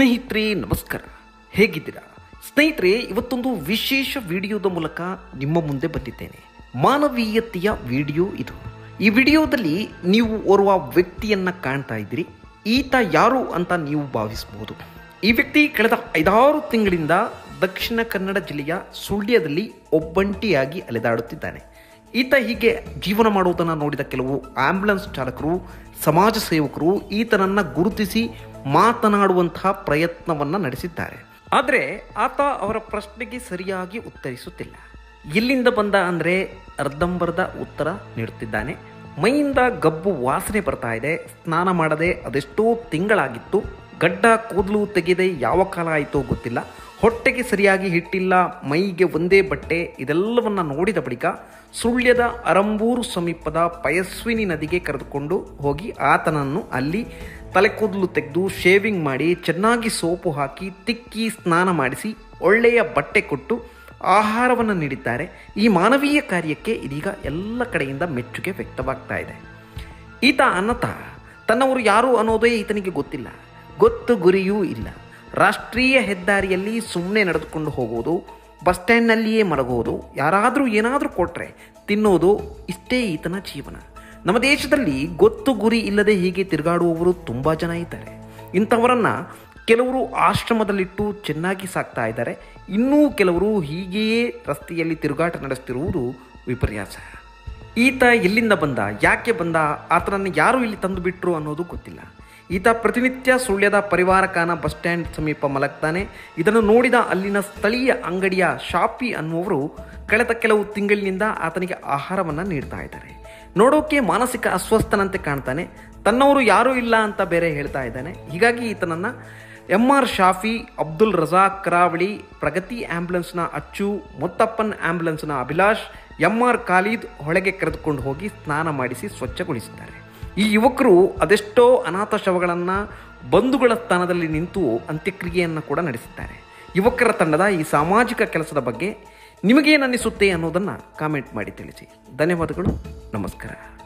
ಸ್ನೇಹಿತರೆ, ನಮಸ್ಕಾರ. ಹೇಗಿದ್ದೀರಾ? ಸ್ನೇಹಿತರೆ, ಇವತ್ತೊಂದು ವಿಶೇಷ ವಿಡಿಯೋದ ಮೂಲಕ ನಿಮ್ಮ ಮುಂದೆ ಬಂದಿದ್ದೇನೆ. ಮಾನವೀಯತೆಯ ವಿಡಿಯೋ ಇದು. ಈ ವಿಡಿಯೋದಲ್ಲಿ ನೀವು ಓರ್ವ ವ್ಯಕ್ತಿಯನ್ನ ಕಾಣ್ತಾ ಇದ್ದೀರಿ. ಈತ ಯಾರು ಅಂತ ನೀವು ಭಾವಿಸಬಹುದು ಈ ವ್ಯಕ್ತಿ ಕಳೆದ ಐದಾರು ತಿಂಗಳಿಂದ ದಕ್ಷಿಣ ಕನ್ನಡ ಜಿಲ್ಲೆಯ ಸುಳ್ಯದಲ್ಲಿ ಒಬ್ಬಂಟಿಯಾಗಿ ಅಲೆದಾಡುತ್ತಿದ್ದಾನೆ. ಈತ ಹೀಗೆ ಜೀವನ ಮಾಡುವುದನ್ನು ನೋಡಿದ ಕೆಲವು ಆಂಬ್ಯುಲೆನ್ಸ್ ಚಾಲಕರು, ಸಮಾಜ ಸೇವಕರು ಈತನನ್ನು ಗುರುತಿಸಿ ಮಾತನಾಡುವಂತಹ ಪ್ರಯತ್ನವನ್ನ ನಡೆಸಿದ್ದಾರೆ. ಆದರೆ ಆತ ಅವರ ಪ್ರಶ್ನೆಗೆ ಸರಿಯಾಗಿ ಉತ್ತರಿಸುತ್ತಿಲ್ಲ. ಇಲ್ಲಿಂದ ಬಂದ ಅಂದರೆ ಅರ್ಧಂಬರ್ಧ ಉತ್ತರ ನೀಡುತ್ತಿದ್ದಾನೆ. ಮೈಯಿಂದ ಗಬ್ಬು ವಾಸನೆ ಬರ್ತಾ ಇದೆ. ಸ್ನಾನ ಮಾಡದೆ ಅದೆಷ್ಟೋ ತಿಂಗಳಾಗಿತ್ತು. ಗಡ್ಡ ಕೂದಲು ತೆಗೆದೆ ಯಾವ ಕಾಲ ಆಯಿತೋ ಗೊತ್ತಿಲ್ಲ. ಹೊಟ್ಟೆಗೆ ಸರಿಯಾಗಿ ಹಿಟ್ಟಿಲ್ಲ. ಮೈಗೆ ಒಂದೇ ಬಟ್ಟೆ. ಇದೆಲ್ಲವನ್ನು ನೋಡಿದ ಬಳಿಕ ಸುಳ್ಯದ ಅರಂಬೂರು ಸಮೀಪದ ಪಯಸ್ವಿನಿ ನದಿಗೆ ಕರೆದುಕೊಂಡು ಹೋಗಿ ಆತನನ್ನು ಅಲ್ಲಿ ತಲೆ ಕೂದಲು ತೆಗೆದು ಶೇವಿಂಗ್ ಮಾಡಿ ಚೆನ್ನಾಗಿ ಸೋಪು ಹಾಕಿ ತಿಕ್ಕಿ ಸ್ನಾನ ಮಾಡಿಸಿ ಒಳ್ಳೆಯ ಬಟ್ಟೆ ಕೊಟ್ಟು ಆಹಾರವನ್ನು ನೀಡಿದ್ದಾರೆ. ಈ ಮಾನವೀಯ ಕಾರ್ಯಕ್ಕೆ ಇದೀಗ ಎಲ್ಲ ಕಡೆಯಿಂದ ಮೆಚ್ಚುಗೆ ವ್ಯಕ್ತವಾಗ್ತಾ ಇದೆ. ಈತ ಅನ್ನತ ತನ್ನವರು ಯಾರು ಅನ್ನೋದೇ ಈತನಿಗೆ ಗೊತ್ತಿಲ್ಲ. ಗೊತ್ತು ಗುರಿಯೂ ಇಲ್ಲ. ರಾಷ್ಟ್ರೀಯ ಹೆದ್ದಾರಿಯಲ್ಲಿ ಸುಮ್ಮನೆ ನಡೆದುಕೊಂಡು ಹೋಗೋದು, ಬಸ್ ಸ್ಟ್ಯಾಂಡ್ನಲ್ಲಿಯೇ ಮಲಗೋದು, ಯಾರಾದರೂ ಏನಾದರೂ ಕೊಟ್ಟರೆ ತಿನ್ನೋದು ಇಷ್ಟೇ ಈತನ ಜೀವನ. ನಮ್ಮ ದೇಶದಲ್ಲಿ ಗೊತ್ತು ಗುರಿ ಇಲ್ಲದೆ ಹೀಗೆ ತಿರುಗಾಡುವವರು ತುಂಬ ಜನ ಇದ್ದಾರೆ. ಇಂಥವರನ್ನು ಕೆಲವರು ಆಶ್ರಮದಲ್ಲಿಟ್ಟು ಚೆನ್ನಾಗಿ ಸಾಕ್ತಾ ಇದ್ದಾರೆ. ಇನ್ನೂ ಕೆಲವರು ಹೀಗೆಯೇ ರಸ್ತೆಯಲ್ಲಿ ತಿರುಗಾಟ ನಡೆಸ್ತಿರುವುದು ವಿಪರ್ಯಾಸ. ಈತ ಎಲ್ಲಿಂದ ಬಂದ, ಯಾಕೆ ಬಂದ, ಆತನನ್ನು ಯಾರು ಇಲ್ಲಿ ತಂದು ಬಿಟ್ಟರು ಅನ್ನೋದು ಗೊತ್ತಿಲ್ಲ. ಈತ ಪ್ರತಿನಿತ್ಯ ಸುಳ್ಯದ ಪರಿವಾರಕಾನ ಬಸ್ ಸ್ಟ್ಯಾಂಡ್ ಸಮೀಪ ಮಲಗ್ತಾನೆ. ಇದನ್ನು ನೋಡಿದ ಅಲ್ಲಿನ ಸ್ಥಳೀಯ ಅಂಗಡಿಯ ಶಾಪಿ ಅನ್ನುವರು ಕಳೆದ ಕೆಲವು ತಿಂಗಳಿನಿಂದ ಆತನಿಗೆ ಆಹಾರವನ್ನು ನೀಡ್ತಾ ಇದ್ದಾರೆ. ನೋಡೋಕೆ ಮಾನಸಿಕ ಅಸ್ವಸ್ಥನಂತೆ ಕಾಣ್ತಾನೆ. ತನ್ನವರು ಯಾರೂ ಇಲ್ಲ ಅಂತ ಬೇರೆ ಹೇಳ್ತಾ ಇದ್ದಾನೆ. ಹೀಗಾಗಿ ಈತನನ್ನು ಎಂ ಆರ್ ಶಾಫಿ, ಅಬ್ದುಲ್ ರಜಾಕ್ ಕರಾವಳಿ, ಪ್ರಗತಿ ಆಂಬ್ಯುಲೆನ್ಸ್ನ ಅಚ್ಚು, ಮುತ್ತಪ್ಪನ್ ಆಂಬ್ಯುಲೆನ್ಸ್ನ ಅಭಿಲಾಷ್ ಎಂ ಆರ್ ಖಾಲೀದ್ ಹೊಳೆಗೆ ಕರೆದುಕೊಂಡು ಹೋಗಿ ಸ್ನಾನ ಮಾಡಿಸಿ ಸ್ವಚ್ಛಗೊಳಿಸಿದ್ದಾರೆ. ಈ ಯುವಕರು ಅದೆಷ್ಟೋ ಅನಾಥ ಶವಗಳನ್ನು ಬಂಧುಗಳ ಸ್ಥಾನದಲ್ಲಿ ನಿಂತು ಅಂತ್ಯಕ್ರಿಯೆಯನ್ನು ಕೂಡ ನಡೆಸಿದ್ದಾರೆ. ಯುವಕರ ತಂಡದ ಈ ಸಾಮಾಜಿಕ ಕೆಲಸದ ಬಗ್ಗೆ ನಿಮಗೇನನ್ನಿಸುತ್ತೆ ಅನ್ನೋದನ್ನು ಕಾಮೆಂಟ್ ಮಾಡಿ ತಿಳಿಸಿ. ಧನ್ಯವಾದಗಳು. ನಮಸ್ಕಾರ.